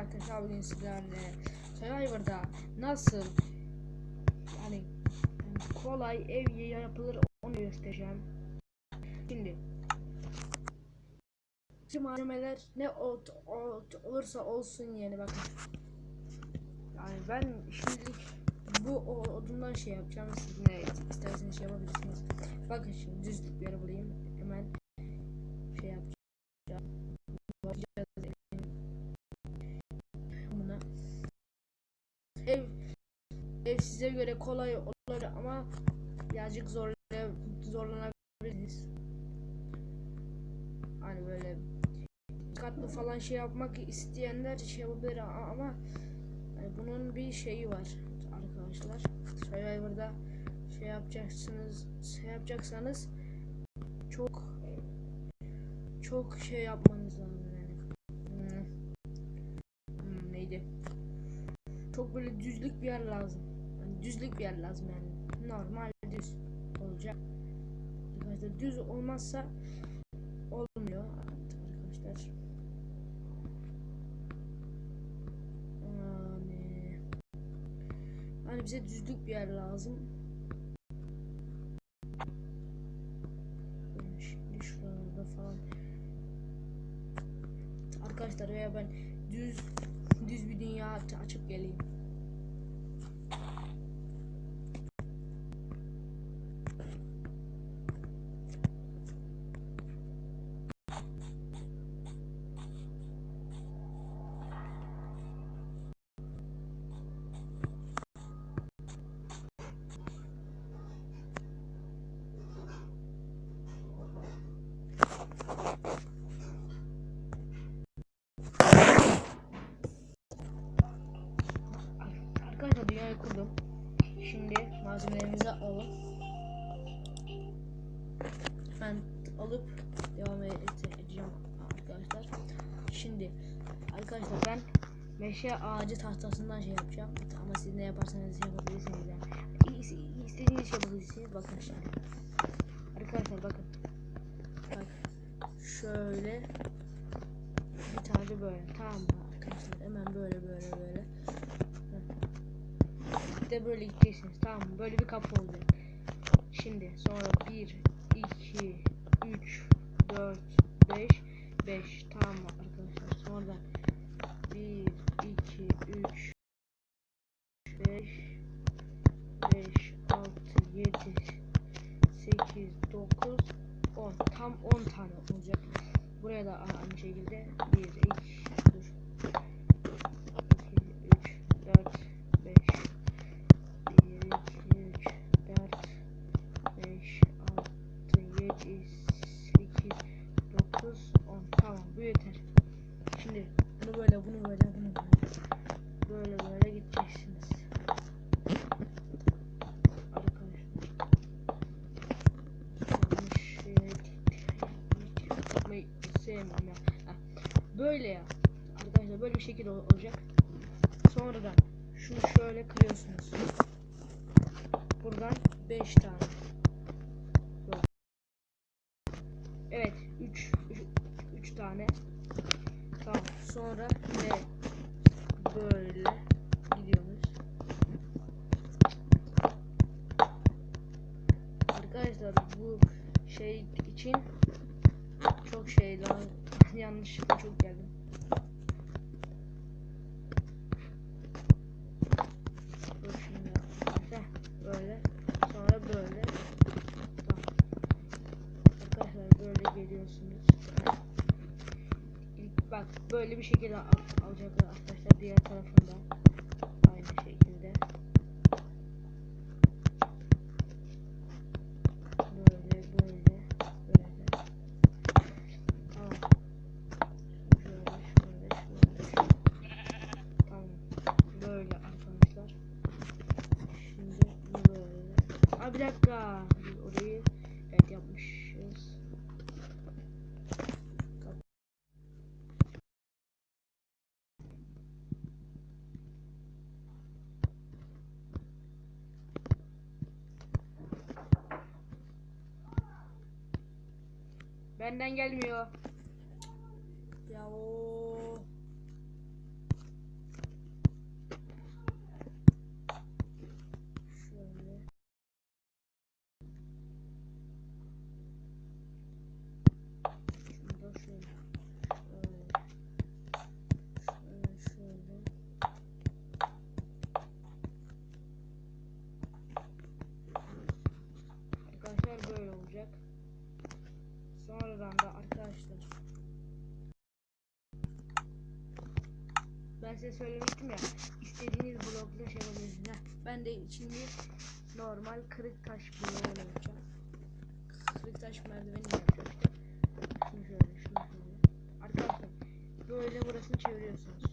arkadaşlar bugün sizlerle Survivor'da nasıl yani kolay ev yapılır onu göstereceğim. Şimdi şu malzemeler ne ot, ot olursa olsun yani bakın. Yani ben şimdilik bu odundan şey yapacağım. Siz ne isterseniz şey yapabilirsiniz. Bakın şimdi düzlük bir yer bulayım. Hemen size göre kolay olur ama birazcık zor zorlanabilirsiniz. Hani böyle katlı falan şey yapmak isteyenler şey yapabilir ama hani bunun bir şeyi var arkadaşlar. Survivor'da şey yapacaksınız, şey yapacaksanız çok çok şey yapmanız lazım yani. Hmm. Hmm, neydi? Çok böyle düzlük bir yer lazım. Düzlük bir yer lazım yani. Normal düz olacak. Arkadaşlar düz olmazsa olmuyor arkadaşlar. Yani, yani bize düzlük bir yer lazım. Şimdi şuralarda falan. Arkadaşlar veya ben düz düz bir dünya aç- açıp geleyim. Arkadaşlar dünyayı kurdum. Şimdi malzemelerimizi alalım. Ben alıp devam ede- edeceğim arkadaşlar. Şimdi arkadaşlar ben meşe ağacı tahtasından şey yapacağım. Ama siz ne yaparsanız yapabilirsiniz yani. İstediğiniz şey yapabilirsiniz. Bakın şimdi. Arkadaşlar bakın. Bak. Şöyle bir tane böyle. Tamam mı arkadaşlar? Hemen böyle böyle. Bir de böyle gideceksiniz. Tamam? Böyle bir kapı olacak. Şimdi sonra 1, 2, 3, 4, 5, 5. Tamam arkadaşlar? Sonra 1, Sonra ve böyle gidiyoruz. Arkadaşlar bu şey için Benden gelmiyor. Ya o. size söylemiştim ya. istediğiniz blokla şey yapabilirsiniz. Ben de şimdi normal kırık taş bloğuyla yapacağım. Kırık taş merdiveni yapacağım işte. Şöyle, şunu şöyle. Arkadaşlar böyle burasını çeviriyorsunuz.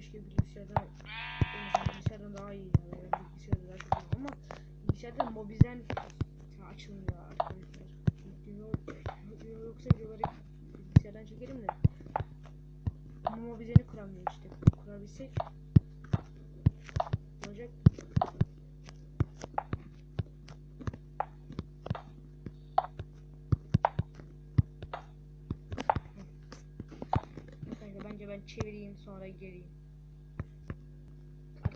Keşke bilgisayardan bilgisayardan daha iyi ya. Benim bilgisayarda daha çok ama bilgisayarda mobizen açılmıyor arkadaşlar. Yo- Yoksa videoları bilgisayardan çekerim de. Ama mobizeni kuramıyor işte. Kurabilsek olacak. Ben çevireyim sonra geleyim.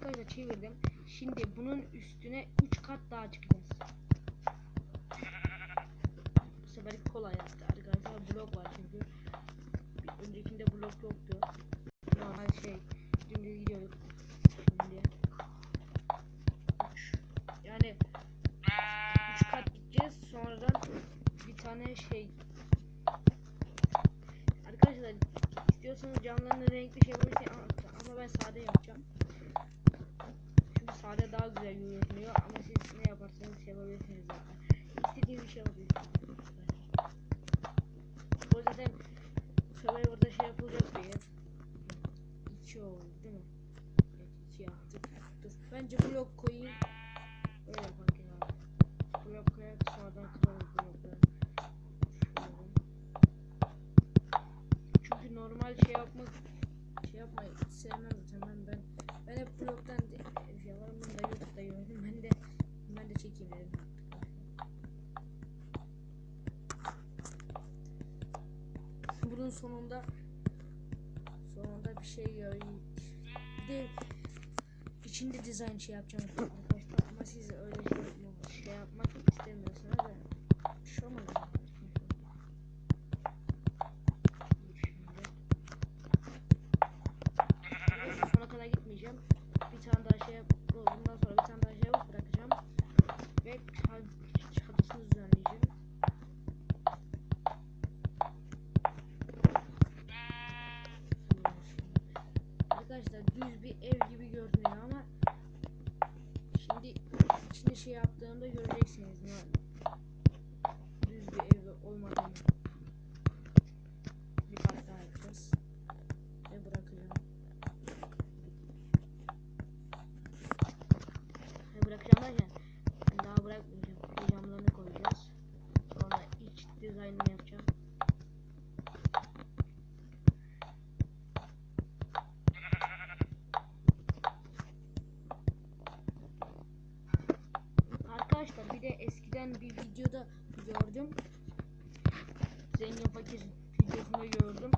Arkadaşlar çevirdim. Şimdi bunun üstüne 3 kat daha çıkacağız. Bu sefer kolay yaptı arkadaşlar. Blok var çünkü. Öncekinde blok yoktu. Normal şey. Dümdüz gidiyorduk. Şimdi. Üç. Yani 3 kat gideceğiz. Sonradan bir tane şey Arkadaşlar istiyorsanız camlarını renkli şey yapabilirsiniz ama ben sade yapacağım. Sade daha güzel görünüyor ama siz ne yaparsanız şey yapabilirsiniz zaten. İstediğiniz bir şey yapabilirsiniz. Bu zaten Survivor'da şey yapılacak bir yer. İçi oldu değil mi? Evet içi yaptık. Dur bence blok koyayım. Öyle yapak ya. Blok koyarak sonradan kırarız blokları. Çünkü normal şey yapmak şey yapmayı sevmem sonunda sonunda bir şey gör bir de içinde dizayn şey yapacağım şey yaptığımda göreceksiniz ne düz bir ev olmadığını. Bir kat daha yapacağız ve bırakacağım. Ve bırakacağım derken ben daha bırakmayacağım. Camlarını koyacağız. Sonra iç dizaynını yapacağım. Arkadaşlar bir de eskiden bir videoda gördüm. Fakir videosunda gördüm.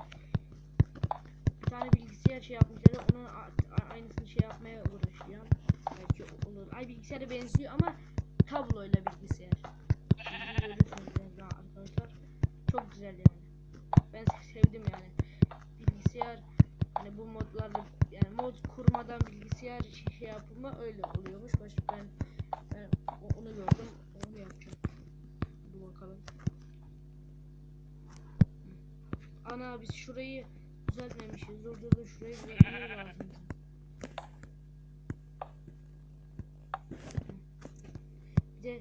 Bir tane bilgisayar şey yapmışlar. Onun aynısını şey yapmaya uğraşıyor. Belki olur. Ay bilgisayara benziyor ama tabloyla bilgisayar. Görürsünüz birazdan arkadaşlar. Çok güzel yani. Ben sevdim yani. Bilgisayar hani bu modlarla yani mod kurmadan bilgisayar şey, şey yapımı öyle oluyormuş. Baş ben ben onu gördüm. Onu yapacağım. Dur bakalım. Ana biz şurayı düzeltmemişiz. Dur dur şurayı düzeltmemiz lazım. Bir de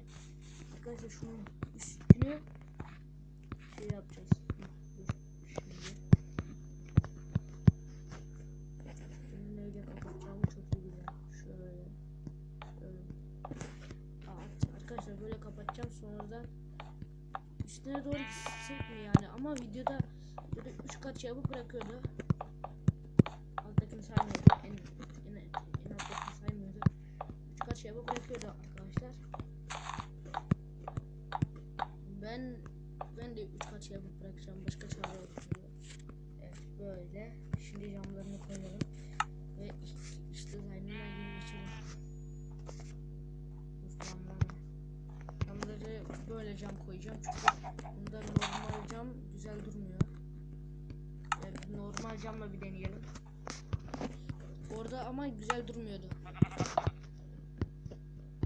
arkadaşlar şunun üstünü şey yapacağız. Arkadaşlar böyle kapatacağım sonradan üstüne doğru mi yani ama videoda böyle 3 kat yapıp bırakıyordu. Alttakini saymıyordu. En, en, en alttakini saymıyordu. 3 kat yapıp bırakıyordu arkadaşlar. Ben ben de 3 kat yapıp bırakacağım. Başka çare yok. Evet böyle. Şimdi camlarını koyalım. Ve işte. Bu camlara. Camları böyle cam koyacağım çünkü bunda normal cam güzel durmuyor. Normal camla bir deneyelim. Orada ama güzel durmuyordu.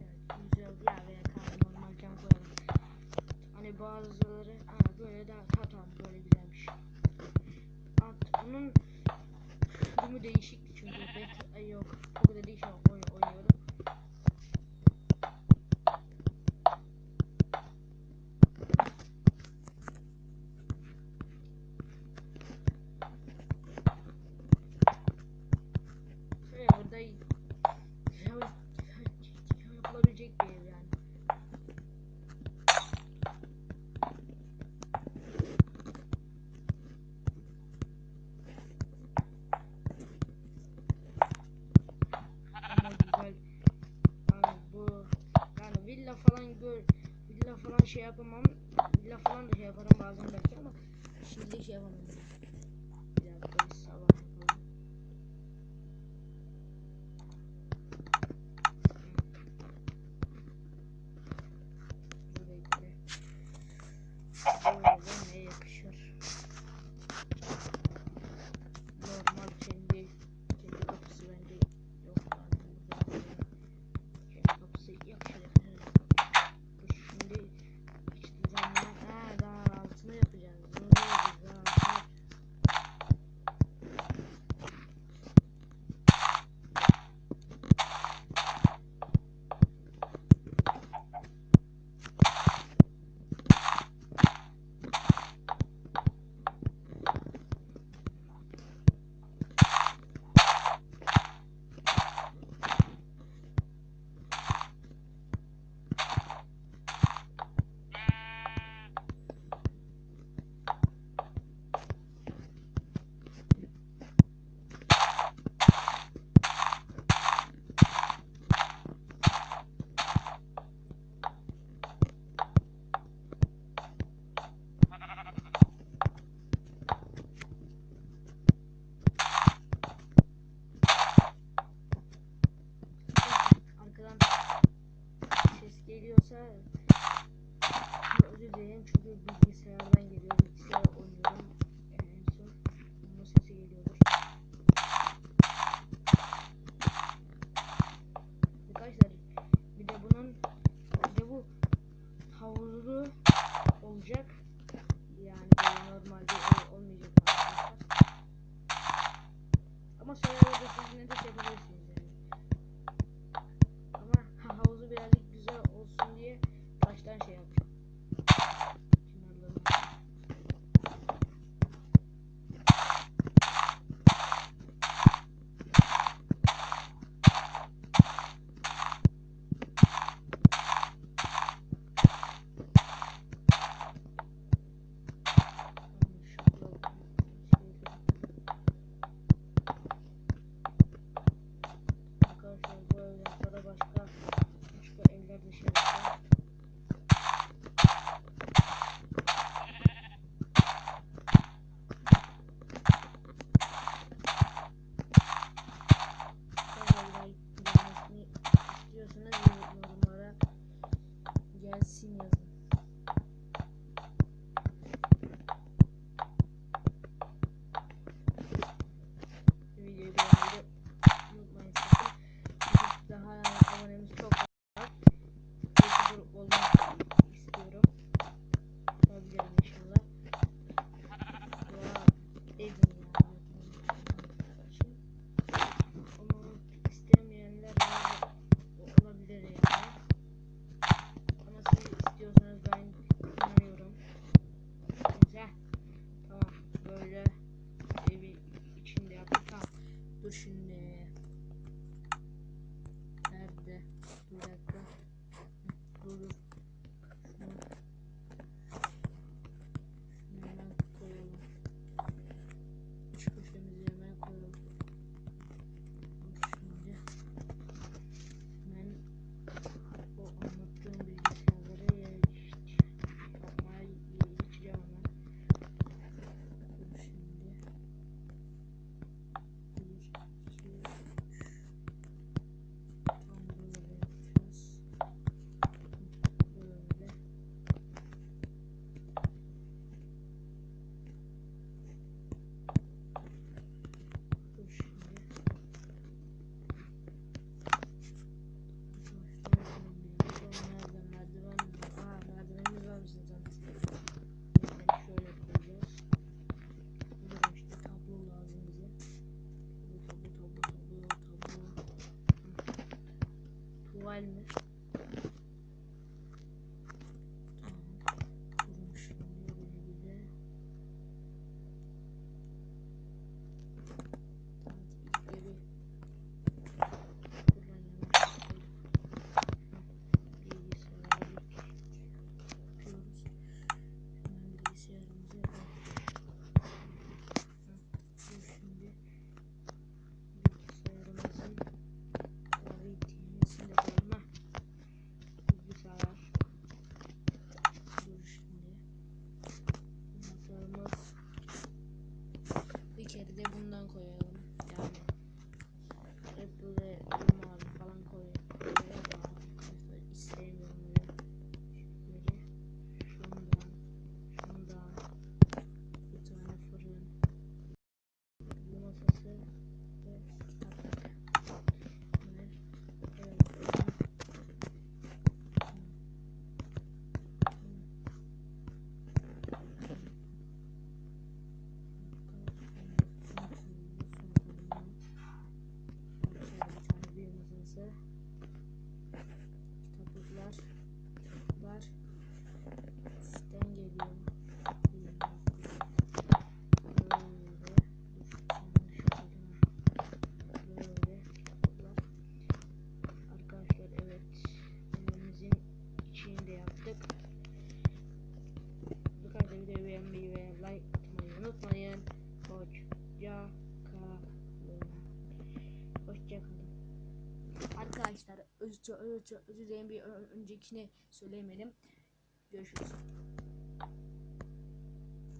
Evet, güzel ya veya kahve normal cam koyalım. Hani bazıları ha, böyle daha ha, tamam böyle güzelmiş. At, onun durumu değişik çünkü pek yok. O kadar değişik. şey yapamam. Laf falan da şey yaparım bazen belki ama şimdi şey yapamam. sir özür, dilerim bir öncekini söyleyemedim. Görüşürüz.